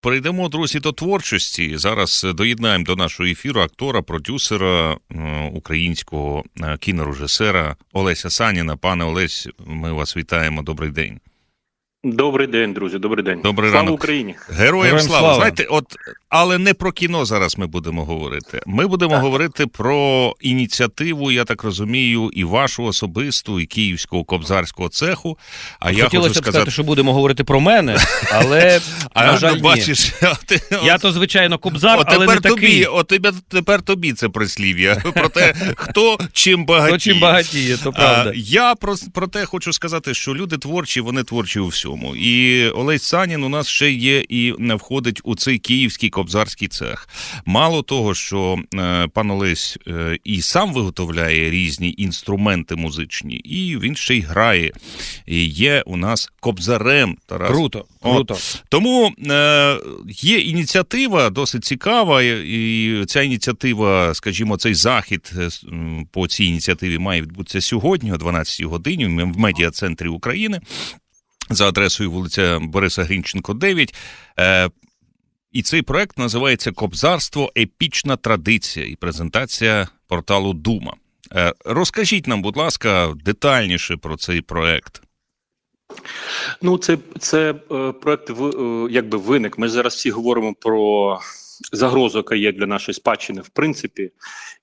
Перейдемо, друзі, до творчості. Зараз е, доєднаємо до нашого ефіру актора, продюсера е, українського е, кінорежисера Олеся Саніна. Пане Олесь, ми вас вітаємо. Добрий день. Добрий день, друзі. Добрий день. Добрий Слава ранок. Україні. Героям, Героям слава. слава. Знаєте, от, але не про кіно зараз ми будемо говорити. Ми будемо Так. говорити про ініціативу, я так розумію, і вашу особисту, і київського кобзарського цеху. А я Хотілося хочу б сказати, сказати, що будемо говорити про мене, але а на жаль, ну, ні. бачиш, ти, я то звичайно кобзар, От але тепер не тобі, такий. от тебе, тепер тобі це прислів'я про те, хто чим багатіє. То чим багатіє, то правда. А, я про, про те хочу сказати, що люди творчі, вони творчі у всьому. І Олесь Санін у нас ще є і не входить у цей київський кобзарський цех. Мало того, що е, пан Олесь е, і сам виготовляє різні інструменти музичні, і він ще й грає. І є у нас кобзарем Тарас Круто, От. тому е, є ініціатива досить цікава, і ця ініціатива, скажімо, цей захід е, по цій ініціативі має відбутися сьогодні о 12 годині в медіа-центрі України за адресою вулиця Бориса Грінченко, 9. Е, і цей проект називається Кобзарство Епічна традиція і презентація порталу Дума. Е, розкажіть нам, будь ласка, детальніше про цей проект. Ну, це, це е, проект якби виник. Ми зараз всі говоримо про загрозу, яка є для нашої спадщини, в принципі,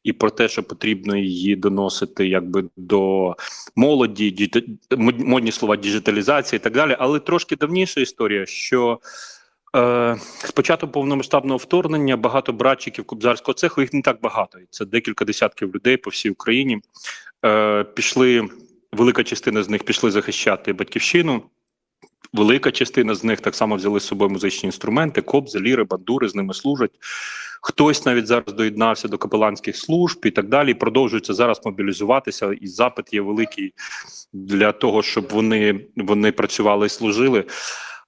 і про те, що потрібно її доносити якби до молоді, діджи- модні слова діджиталізація і так далі. Але трошки давніша історія, що е, з початку повномасштабного вторгнення багато братчиків кобзарського цеху, їх не так багато. Це декілька десятків людей по всій Україні. Е, пішли велика частина з них пішли захищати батьківщину. Велика частина з них так само взяли з собою музичні інструменти, кобзи, ліри, бандури, з ними служать. Хтось навіть зараз доєднався до капеланських служб і так далі. Продовжується зараз мобілізуватися. І запит є великий для того, щоб вони, вони працювали і служили.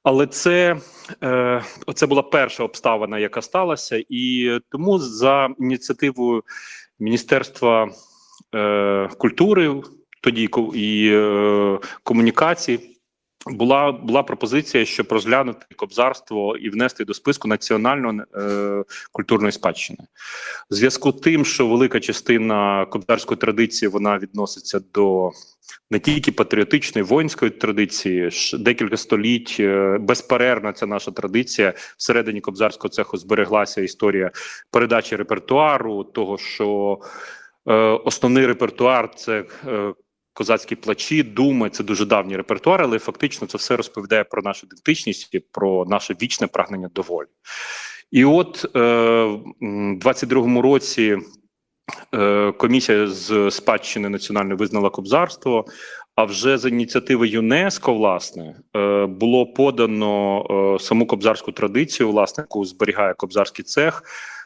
Але це, е, це була перша обставина, яка сталася, і тому за ініціативою Міністерства е, культури тоді і е, комунікацій була, була пропозиція, щоб розглянути кобзарство і внести до списку національної е, культурної спадщини. В зв'язку з тим, що велика частина кобзарської традиції вона відноситься до не тільки патріотичної воїнської традиції, декілька століть е, безперервна ця наша традиція. Всередині кобзарського цеху збереглася історія передачі репертуару, того що е, основний репертуар це е, козацькі плачі, думи. Це дуже давній репертуар, але фактично це все розповідає про нашу ідентичність і про наше вічне прагнення до волі. І от е, м, 22-му році е, комісія з спадщини національної визнала кобзарство. А вже за ініціативи ЮНЕСКО, власне, е, було подано е, саму кобзарську традицію, власне, яку зберігає кобзарський цех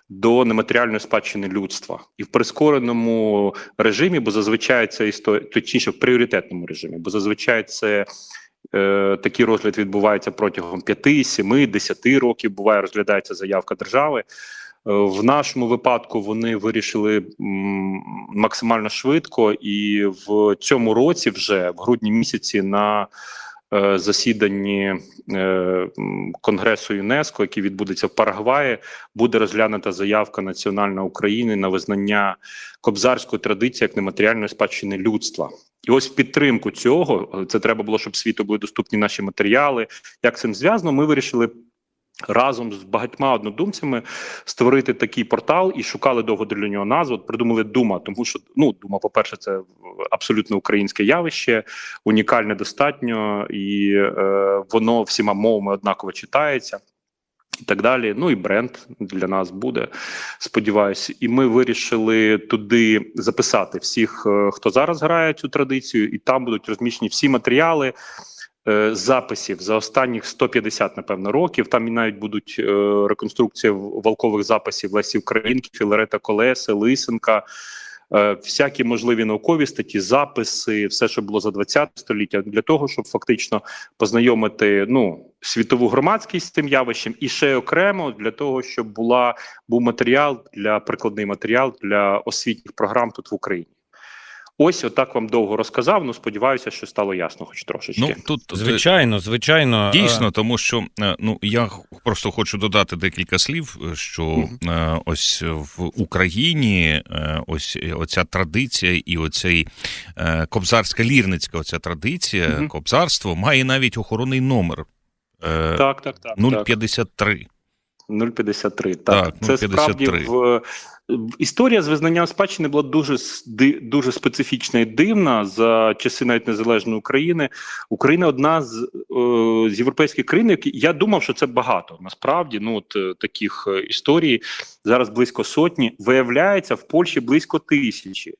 до нематеріальної спадщини людства і в прискореному режимі, бо зазвичай це історія, точніше в пріоритетному режимі, бо зазвичай це. Е, такий розгляд відбувається протягом 5, 7, 10 років. Буває, розглядається заявка держави. Е, В нашому випадку вони вирішили максимально швидко, і в цьому році, вже в грудні місяці, на засіданні е, Конгресу ЮНЕСКО, який відбудеться в Парагваї, буде розглянута заявка Національної України на визнання кобзарської традиції як нематеріальної спадщини людства. І ось в підтримку цього е, це треба було, щоб світу були доступні наші матеріали. Як цим зв'язано, ми вирішили. Разом з багатьма однодумцями створити такий портал і шукали довго для нього назву. Придумали Дума, тому що ну Дума, по-перше, це абсолютно українське явище, унікальне достатньо, і е, воно всіма мовами однаково читається. І так далі. Ну і бренд для нас буде. Сподіваюсь, і ми вирішили туди записати всіх, е, хто зараз грає цю традицію, і там будуть розміщені всі матеріали. Е, Записів за останніх 150, напевно, років. Там і навіть будуть е, реконструкції волкових записів Лесі Українки, Філарета Колеси, Лисенка, е, всякі можливі наукові статті, записи, все, що було за 20 століття, для того, щоб фактично познайомити ну світову громадськість з цим явищем, і ще окремо для того, щоб була був матеріал для прикладний матеріал для освітніх програм тут в Україні. Ось отак вам довго розказав. Ну сподіваюся, що стало ясно, хоч трошечки. Ну тут Звичайно, звичайно. Дійсно, тому що е, ну я просто хочу додати декілька слів, е, що е, ось в Україні е, ось оця традиція і оцей е, кобзарська лірницька оця традиція, Мгм. кобзарство має навіть охоронний номер. е, Так, так, так. так. 053. 0,53. Так, Так, це справді в- історія з визнанням спадщини була дуже дуже специфічна і дивна за часи навіть незалежної України. Україна одна з, е, з європейських країн, які я думав, що це багато. Насправді, ну от е, таких е, історій зараз близько сотні. Виявляється, в Польщі близько тисячі,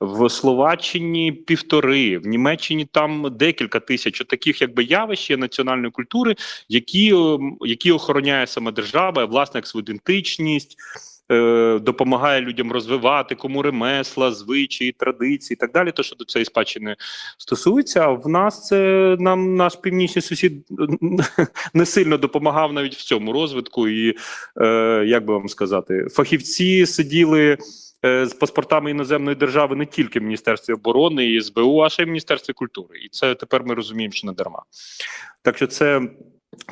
в Словаччині півтори, в Німеччині там декілька тисяч таких якби явищ національної культури, які, ем, які охороняє саме держава, власне, як свою ідентичність. Е, Допомагає людям розвивати кому ремесла, звичаї, традиції і так далі. То що до цієї спадщини стосується. А в нас це нам наш північний сусід не сильно допомагав навіть в цьому розвитку. І е, як би вам сказати, фахівці сиділи е, з паспортами іноземної держави не тільки в Міністерстві оборони і СБУ, а ще й в Міністерстві культури. І це тепер ми розуміємо, що не дарма. Так що це.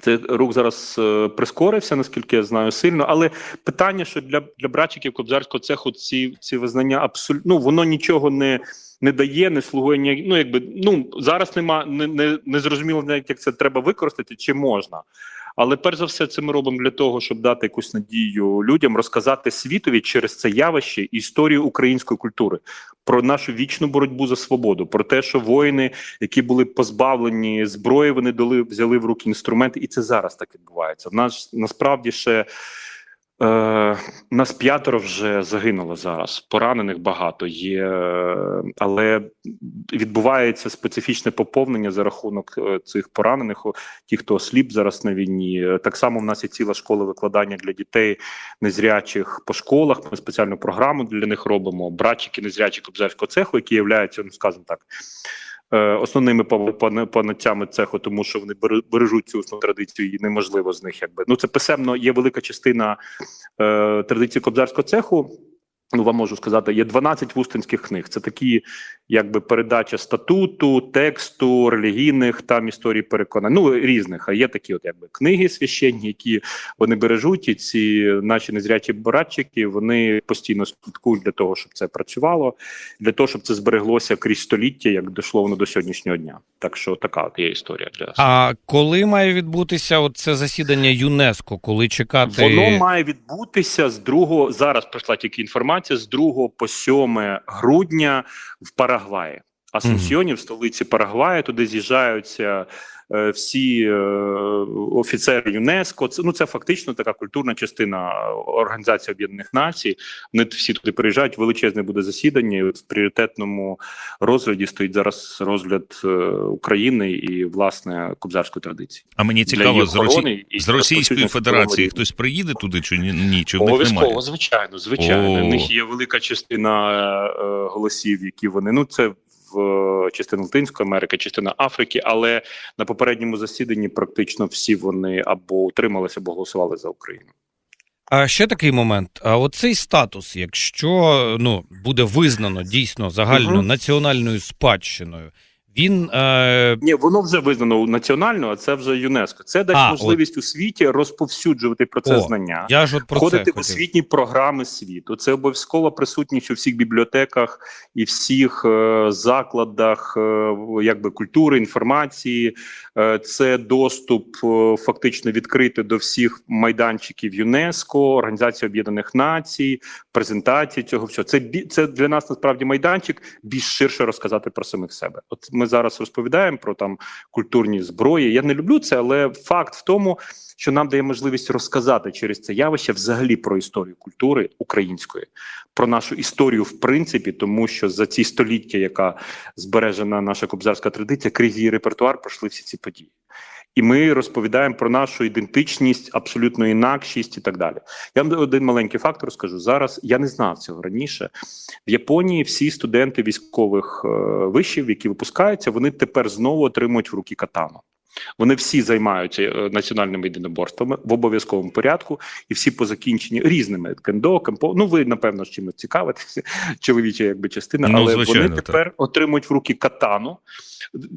Це рух зараз е, прискорився, наскільки я знаю, сильно. Але питання, що для для братчиків кобзарського цеху ці ці визнання абсолютно ну, воно нічого не не дає, не слугує ні, ну якби ну зараз нема не, не, не зрозуміло як це треба використати, чи можна. Але перш за все, це ми робимо для того, щоб дати якусь надію людям, розказати світові через це явище історію української культури, про нашу вічну боротьбу за свободу, про те, що воїни, які були позбавлені зброї, вони дали взяли в руки інструменти, і це зараз так відбувається. В нас насправді ще. Е, нас п'ятеро вже загинуло зараз. Поранених багато є, е, але відбувається специфічне поповнення за рахунок е, цих поранених. Ті, хто осліп зараз на війні. Так само в нас є ціла школа викладання для дітей незрячих по школах. Ми спеціальну програму для них робимо. Братчики незрячих кобзарського цеху, які являються, ну скажімо так. Е, Основними поняттями цеху, тому що вони бере- бережуть цю основну традицію, і неможливо з них, якби ну це писемно. Є велика частина е, традиції кобзарського цеху. Ну, вам можу сказати, є 12 вустинських книг. Це такі, якби передача статуту, тексту, релігійних там історій переконань. Ну різних. А є такі, от якби книги священні, які вони бережуть. І ці наші незрячі братчики вони постійно слідкують для того, щоб це працювало, для того, щоб це збереглося крізь століття, як дійшло воно до сьогоднішнього дня. Так що така от є історія для А коли має відбутися це засідання ЮНЕСКО? Коли чекати? Воно має відбутися з 2, зараз прийшла тільки інформація, з 2 по 7 грудня в Парагваї. Асунсьйоні, в столиці Парагваї, туди з'їжджаються всі е, офіцери ЮНЕСКО. Це ну це фактично така культурна частина Організації Об'єднаних Націй. Вони всі туди приїжджають. Величезне буде засідання. І в пріоритетному розгляді стоїть зараз розгляд е, України і власне кобзарської традиції. А мені цікаво, з, Росі... з Російської Федерації хтось приїде туди, чи ні, ні чи в них Обов'язково, немає? звичайно, звичайно. В них є велика частина е, голосів, які вони ну це в частину Латинської Америки, частина Африки, але на попередньому засіданні практично всі вони або утрималися, або голосували за Україну. А ще такий момент. А оцей статус, якщо ну буде визнано дійсно загально Мгм. національною спадщиною, він е, Ні, воно вже визнано національно, а це вже ЮНЕСКо. Це дасть А, можливість у світі розповсюджувати про це О, знання. я ж от про входити це в освітні програми світу. Це обов'язкова присутність у всіх бібліотеках і всіх е, закладах е, якби культури, інформації. Е, це доступ е, фактично відкрити до всіх майданчиків ЮНЕСКО, Організації Об'єднаних Націй, презентації цього всього. Це це для нас насправді майданчик більш ширше розказати про самих себе. От ми зараз розповідаємо про там культурні зброї. Я не люблю це, але факт в тому, що нам дає можливість розказати через це явище взагалі про історію культури української, про нашу історію, в принципі, тому що за ці століття, яка збережена наша кобзарська традиція, крізь її репертуар пройшли всі ці події. І ми розповідаємо про нашу ідентичність, абсолютну інакшість і так далі. Я вам один маленький факт розкажу. Зараз я не знав цього раніше. В Японії всі студенти військових е, вишів, які випускаються, вони тепер знову отримують в руки катану. Вони всі займаються е, національними єдиноборствами в обов'язковому порядку, і всі по закінченні різними кендо, кемпо. Ну ви напевно з чимось цікавитеся, чоловіча якби частина, Ну, але звичайно, вони тепер отримують в руки катану.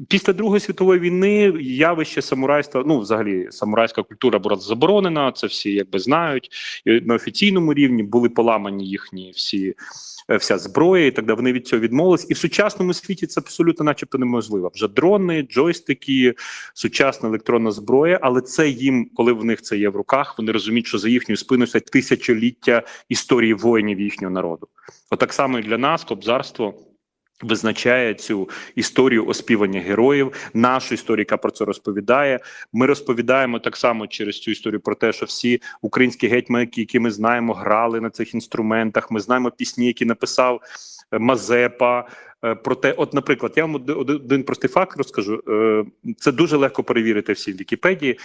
Після Другої світової війни явище самурайства, ну взагалі самурайська культура була заборонена. Це всі якби знають. І на офіційному рівні були поламані їхні всі. Е, Вся зброя і так далі, вони від цього відмовились, і в сучасному світі це абсолютно, начебто, неможливо. Вже дрони, джойстики, сучасна електронна зброя, але це їм, коли в них це є в руках, вони розуміють, що за їхньою спиною стоять тисячоліття історії воїнів їхнього народу. Отак само і для нас кобзарство. Визначає цю історію оспівання героїв, нашу історію, яка про це розповідає. Ми розповідаємо так само через цю історію про те, що всі українські гетьмани, які ми знаємо, грали на цих інструментах. Ми знаємо пісні, які написав е, Мазепа. Е, Про те, от, наприклад, я вам один, один простий факт розкажу. Е, Це дуже легко перевірити всі в Вікіпедії.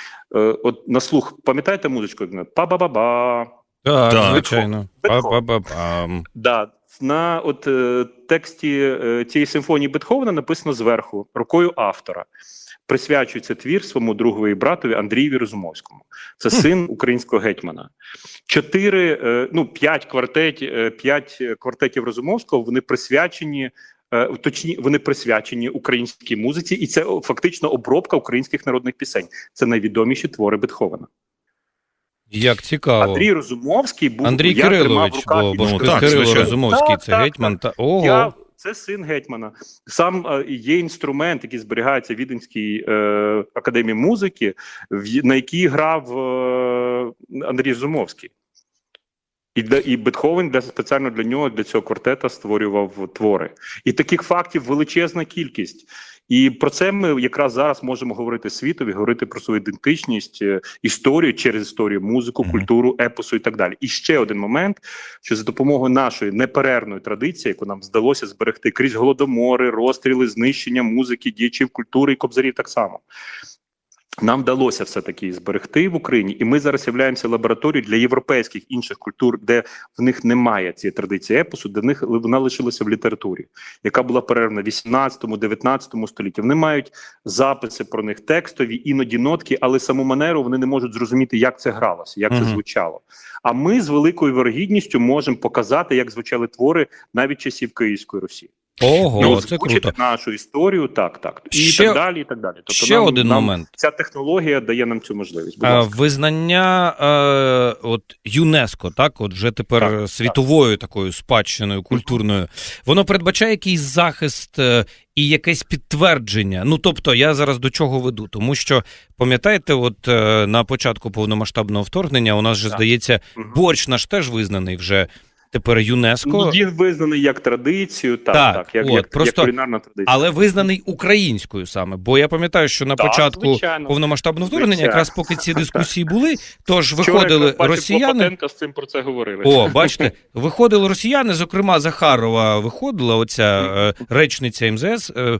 От на слух, пам'ятаєте музичку? Па-ба-ба-ба. Так, звичайно. Па-па-па-пам. Да, на от е, тексті е, цієї симфонії Бетховена написано зверху рукою автора. Присвячується твір своєму другові братові Андрієві Розумовському. Це син українського гетьмана. Чотири, е, ну п'ять квартетів, е, п'ять квартетів Розумовського. Вони присвячені. е, Точні вони присвячені українській музиці, і це фактично обробка українських народних пісень. Це найвідоміші твори Бетховена. Як цікаво. Андрій Розумовський був Андрій я Кирилович, бо, бо так, Кирило. Розумовський, Так, це так, гетьман. Та... Ого. Я, це син гетьмана. Сам е, є інструмент, який зберігається в Віденській е, академії музики, в, на якій грав е, Андрій Зумовський. І, для- і Бетховен для спеціально для нього, для цього квартета створював твори. І таких фактів величезна кількість. І про це ми якраз зараз можемо говорити світові, говорити про свою ідентичність, е, історію через історію, музику, культуру, епосу і так далі. І ще один момент, що за допомогою нашої неперервної традиції, яку нам вдалося зберегти крізь голодомори, розстріли, знищення музики, діячів культури і кобзарів так само. Нам вдалося все таки зберегти в Україні, і ми зараз являємося лабораторією для європейських інших культур, де в них немає цієї традиції епосу, де в них вона лишилася в літературі, яка була перервана в 18-19 столітті. Вони мають записи про них текстові, іноді нотки, але саму манеру вони не можуть зрозуміти, як це гралося, як це звучало. А ми з великою вірогідністю можемо показати, як звучали твори навіть часів Київської Русі. Ого, ну, це круто. нашу історію, так, так. І Ще- так далі, і так далі. Тобто Ще нам, один нам момент. Ця технологія дає нам цю можливість. Будь А, ласка. Визнання е, от ЮНЕСКО, так, от вже тепер Так, світовою такою спадщиною культурною, воно передбачає якийсь захист е, і якесь підтвердження. Ну тобто, я зараз до чого веду, тому що пам'ятаєте, от е, на початку повномасштабного вторгнення у нас же Так. здається, борщ наш теж визнаний вже тепер ЮНЕСКо. Ну, він визнаний як традицію, так, Так, так, як, от, як, просто- як кулінарна традиція. Але визнаний українською саме, бо я пам'ятаю, що на Так, початку звичайно. повномасштабного вторгнення, Звичайно. якраз поки ці дискусії були, тож Вчора виходили бачив, росіяни. З цим про це говорили. О, бачите, виходили росіяни, зокрема Захарова виходила, оця е, речниця МЗС е,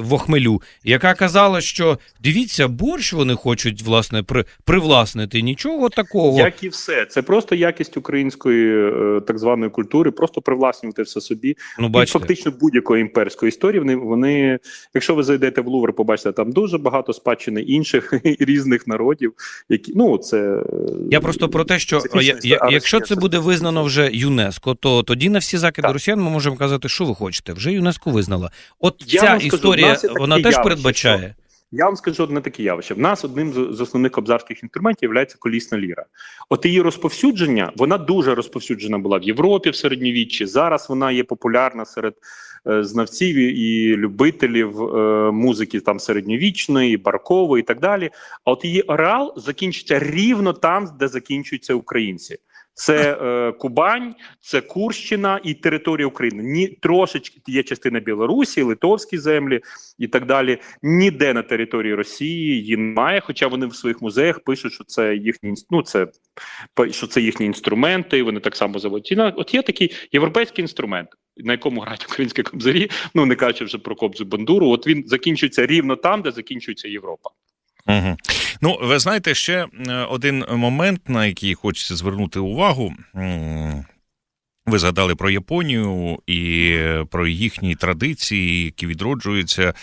в Охмелю, яка казала, що дивіться, борщ вони хочуть власне при, привласнити. Нічого такого. Як і все, це просто якість української так званої культури, просто привласнювати все собі. ну, І фактично будь-якої імперської історії. Вони, вони, якщо ви зайдете в Лувр, побачите там дуже багато спадщини інших різних народів, які ну це е, я просто про те, що я, я, якщо це буде визнано вже ЮНЕСКо, то тоді на всі закиди Так. росіян ми можемо казати, що ви хочете. Вже ЮНЕСКо визнала. От Я ця скажу, історія таке вона теж явище, передбачає. Я вам скажу одне таке явище. В нас одним з, основних кобзарських інструментів є колісна ліра. От її розповсюдження, вона дуже розповсюджена була в Європі в середньовіччі. Зараз вона є популярна серед е, знавців і- любителів е, музики там середньовічної, баркової і так далі. А от її орал закінчиться рівно там, де закінчуються українці. Це е, Кубань, це Курщина і територія України. Ні, трошечки є частина Білорусі, Литовські землі і так далі. Ніде на території Росії її немає. Хоча вони в своїх музеях пишуть, що це їхні ну, це що це їхні інструменти. Вони так само заводять. На- От є такий європейський інструмент, на якому грають українські кобзарі. Ну не кажучи вже про кобзу бандуру. От він закінчується рівно там, де закінчується Європа. Угу. Ну, ви знаєте, ще е, один момент, на який хочеться звернути увагу. Ви згадали про Японію і про їхні традиції, які відроджуються.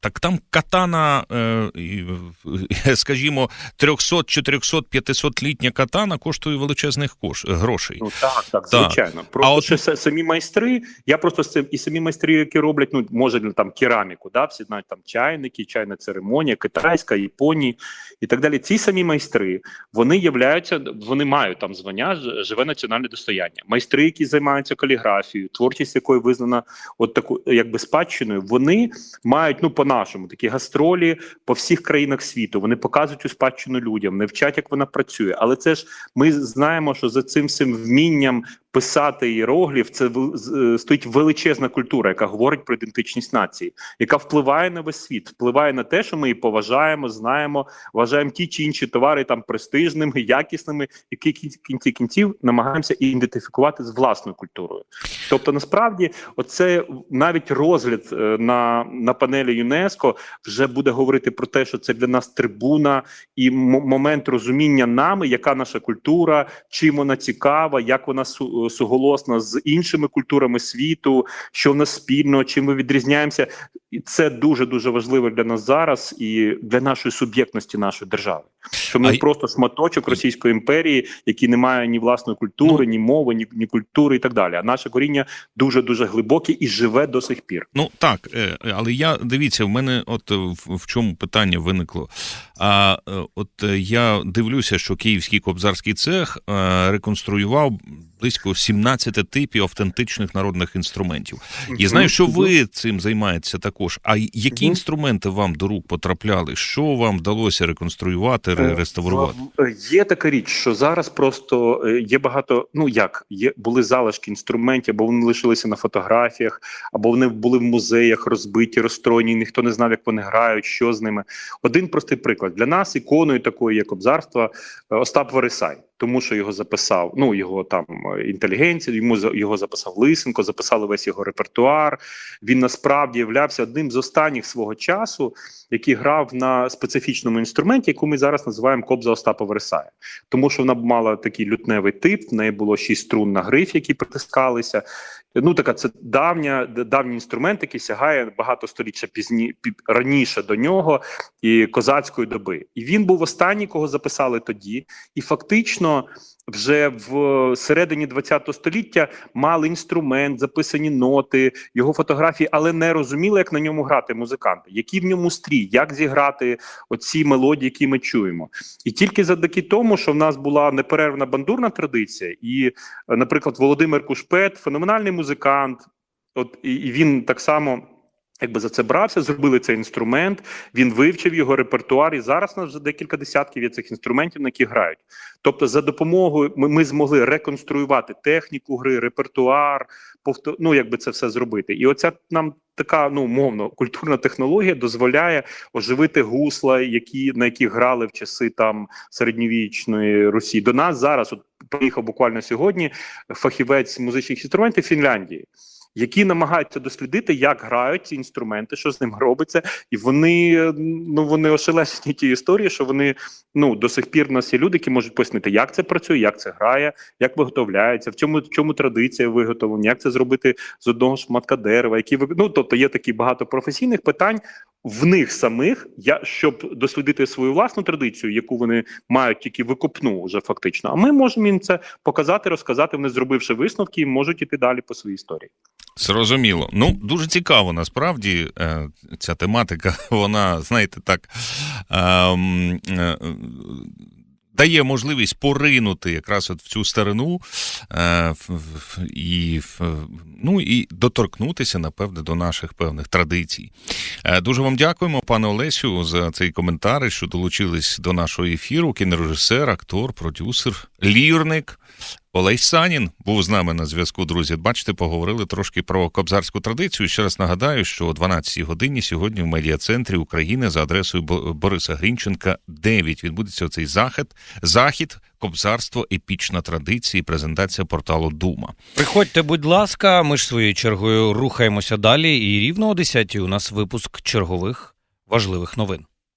Так там катана, е, е, скажімо, 300, 400, 500 літня катана коштує величезних кош... грошей. Ну так, так, Так. звичайно. Просто А от- що самі майстри, я просто з цим і самі майстри, які роблять, ну може там кераміку, да, всі знають там чайники, чайна церемонія, китайська, Японії і так далі. Ці самі майстри вони являються, вони мають там звання живе національне достояння. Майстри, які займаються каліграфією, творчість якої визнана от таку якби спадщиною, вони мають ну по-нашому такі гастролі по всіх країнах світу. Вони показують у спадщину людям, не вчать, як вона працює. Але це ж ми знаємо, що за цим всім вмінням писати іерогліф, це е, стоїть величезна культура, яка говорить про ідентичність нації, яка впливає на весь світ, впливає на те, що ми її поважаємо, знаємо, вважаємо ті чи інші товари там престижними, якісними, які кінці кінців намагаємося ідентифікувати з власною культурою. Тобто, насправді, оце навіть розгляд е, на, на панелі ЮНЕСКО вже буде говорити про те, що це для нас трибуна і момент розуміння нами, яка наша культура, чим вона цікава, як вона су- суголосна з іншими культурами світу, що в нас спільно, чим ми відрізняємося. І це дуже дуже важливо для нас зараз і для нашої суб'єктності нашої держави. Що ми А просто шматочок Російської імперії, який не має ні власної культури, Ну- ні мови, ні, ні культури і так далі. А наше коріння дуже дуже глибоке і живе до сих пір. Ну так, е, але я дивіться, в мене от е, в, чому питання виникло. А е, от я дивлюся, що Київський кобзарський цех реконструював близько 17 типів автентичних народних інструментів. І знаю, що ви цим займаєтеся також. А які інструменти вам до рук потрапляли? Що вам вдалося реконструювати, ре- реставрувати? В- в- Є така річ, що зараз просто е, є багато. Ну як є були залишки інструментів, або вони лишилися на фотографіях, або вони були в музеях розбиті, розстроєні. Ніхто не знав, як вони грають, що з ними. Один простий приклад для нас іконою такої, як обзарства, е, Остап Вересай. Тому що його записав, ну його там е, інтелігенція, йому його записав Лисенко, записали весь його репертуар. Він насправді являвся одним з останніх свого часу, який грав на специфічному інструменті, яку ми зараз називаємо кобза Остапа Вересая. Тому що вона мала такий лютневий тип, в неї було шість струн на гриф, які притискалися. Ну, така це давня, давній інструмент, який сягає багато століть ще пізні пі- раніше до нього і козацької доби. І він був останній, кого записали тоді, і фактично. Вже в середині ХХ століття мали інструмент, записані ноти, його фотографії, але не розуміли, як на ньому грати музиканти, який в ньому стрій, як зіграти оці мелодії, які ми чуємо. І тільки завдяки тому, що в нас була неперервна бандурна традиція, і, е, наприклад, Володимир Кушпет, феноменальний музикант, от і він так само. Якби за це брався, зробили цей інструмент. Він вивчив його репертуар, і зараз у нас вже декілька десятків є цих інструментів, на які грають. Тобто, за допомогою ми, ми змогли реконструювати техніку гри, репертуар, повтор... ну якби це все зробити. І оця нам така ну мовно культурна технологія дозволяє оживити гусла, які на яких грали в часи там середньовічної Русі. До нас зараз от приїхав буквально сьогодні фахівець музичних інструментів Фінляндії. Які намагаються дослідити, як грають ці інструменти, що з ним робиться, і вони ну вони ошелешені ті історії, що вони ну до сих пір в нас є люди, які можуть пояснити, як це працює, як це грає, як виготовляється, в чому в чому традиція виготовлення, як це зробити з одного шматка дерева, які ну тобто є такі багато професійних питань в них самих, я щоб дослідити свою власну традицію, яку вони мають тільки викопну вже фактично. А ми можемо їм це показати, розказати. Вони зробивши висновки, і можуть іти далі по своїй історії. Зрозуміло. Ну, дуже цікаво, насправді, е, ця тематика, вона, знаєте, так. ем, е, Дає можливість поринути якраз от в цю старину е, і, ну, і доторкнутися, напевне, до наших певних традицій. Е, Дуже вам дякуємо, пане Олесю, за цей коментар, що долучились до нашого ефіру. Кінорежисер, актор, продюсер, лірник. Олесь Санін був з нами на зв'язку, друзі. Бачите, поговорили трошки про кобзарську традицію. Ще раз нагадаю, що о 12-й годині сьогодні в медіа-центрі України за адресою Бо- Бориса Грінченка 9 відбудеться цей захід. Захід, кобзарство, епічна традиція презентація порталу Дума. Приходьте, будь ласка, ми ж своєю чергою рухаємося далі. І рівно о 10 у нас випуск чергових важливих новин.